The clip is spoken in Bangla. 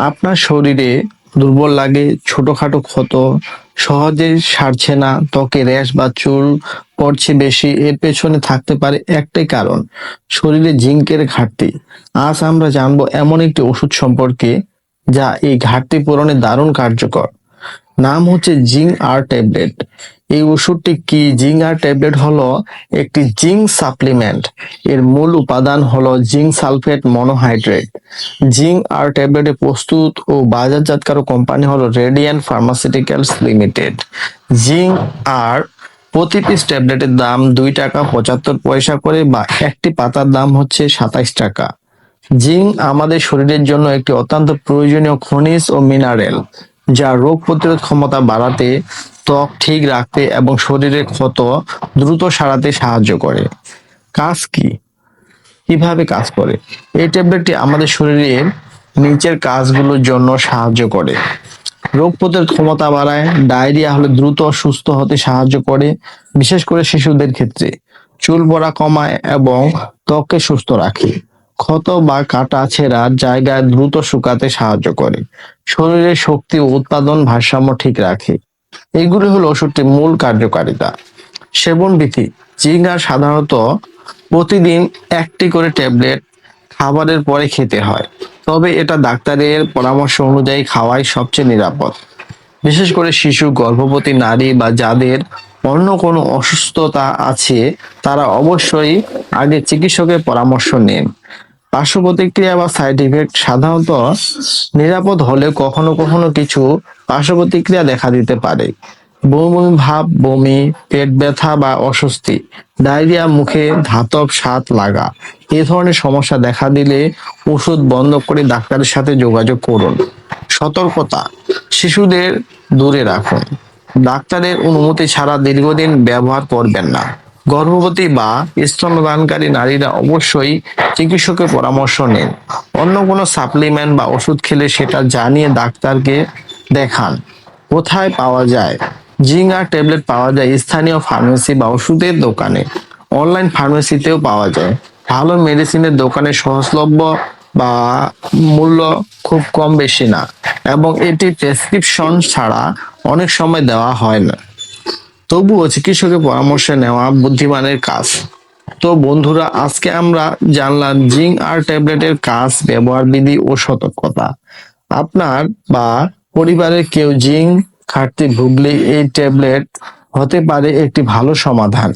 আপনার শরীরে দুর্বল লাগে, ছোটখাটো ক্ষত, সহজে সারছে না, ত্বকে র্যাশ বা চুল পড়ছে বেশি, এর পেছনে থাকতে পারে একটাই কারণ, শরীরে জিঙ্কের ঘাটতি। আজ আমরা জানব এমন একটি ওষুধ সম্পর্কে যা এই ঘাটতি পূরণে দারুণ কার্যকর। নাম হচ্ছে জিঙ্ক আর ট্যাবলেট। এই ওষুধটি কি জিঙ্ক আর ট্যাবলেট হলো একটি জিঙ্ক সাপ্লিমেন্ট। এর মূল উপাদান হলো zinc sulphate monohydrate. Zinc R ট্যাবলেটে প্রস্তুত ও বাজারজাতকারক কোম্পানি হলো Radiant Pharmaceuticals Limited. Zinc R প্রতি পিস ট্যাবলেটের দাম দুই টাকা পঁচাত্তর পয়সা করে বা একটি পাতার দাম হচ্ছে সাতাইশ টাকা। জিঙ্ক আমাদের শরীরের জন্য একটি অত্যন্ত প্রয়োজনীয় খনিজ ও মিনারেল। যা রোগ প্রতিরোধ ক্ষমতা বাড়াতে, ত্বক ঠিক রাখতে এবং শরীরের ক্ষত দ্রুত সারাতে সাহায্য করে। কাজ কি? কীভাবে কাজ করে? এই ট্যাবলেটটি আমাদের শরীরের নিচের কাজগুলোর জন্য সাহায্য করে। রোগ প্রতিরোধ ক্ষমতা বাড়ায়, ডায়রিয়া হলে দ্রুত সুস্থ হতে সাহায্য করে, বিশেষ করে শিশুদের ক্ষেত্রে। চুল পড়া কমায় এবং ত্বককে সুস্থ রাখে। ক্ষত বা কাটা ছেঁড়ার জায়গায় দ্রুত শুকাতে সাহায্য করে। শরীরের শক্তি ও উৎপাদন ভারসাম্য ঠিক রাখে। এগুলি হলো ওষুধটির মূল কার্যকারিতা। সেবন বিধি। জিঙ্গার সাধারণত প্রতিদিন একটি করে ট্যাবলেট খাবারের পরে খেতে হয়। তবে এটা ডাক্তারের পরামর্শ অনুযায়ী খাওয়াই সবচেয়ে নিরাপদ। বিশেষ করে শিশু, গর্ভবতী নারী বা যাদের অন্য কোনো অসুস্থতা আছে, তারা অবশ্যই আগে চিকিৎসকের পরামর্শ নিন। পার্শ্ব প্রতিক্রিয়া বা সাইড ইফেক্ট সাধারণত নিরাপদ হলেও কখনো কখনো কিছু পার্শ্ব প্রতিক্রিয়া দেখা দিতে পারে। বমি ভাব, বমি, পেট ব্যথা বা অস্বস্তি, ডায়রিয়া, মুখে ধাতব স্বাদ লাগা, এ ধরনের সমস্যা দেখা দিলে ওষুধ বন্ধ করে ডাক্তারের সাথে যোগাযোগ করুন। সতর্কতা, শিশুদের দূরে রাখুন। ডাক্তারের অনুমতি ছাড়া দীর্ঘদিন ব্যবহার করবেন না। গর্ভবতী বা স্তনদানকারী নারীরা অবশ্যই চিকিৎসকের পরামর্শ নিন। অন্য কোনো সাপ্লিমেন্ট বা ওষুধ খেলে সেটা জানিয়ে ডাক্তারকে দেখান। কোথায় পাওয়া যায়? জিঙ্গার ট্যাবলেট পাওয়া যায় স্থানীয় ফার্মেসি বা ওষুধের দোকানে। অনলাইন ফার্মেসিতেও পাওয়া যায়। ভালো মেডিসিনের দোকানে সহজলভ্য বা মূল্য খুব কম বেশি না। এবং এটি প্রেসক্রিপশন ছাড়া অনেক সময় দেওয়া হয় না। তবুও চিকিৎসকের পরামর্শ নেওয়া বুদ্ধিমানের কাজ। তো বন্ধুরা, আজকে আমরা জানলাম জিঙ্ক আর ট্যাবলেটের কাজ, ব্যবহার বিধি ও সতর্কতা। আপনার বা পরিবারের কেউ জিঙ্ক ঘাটতি ভুগলে এই ট্যাবলেট হতে পারে একটি ভালো সমাধান।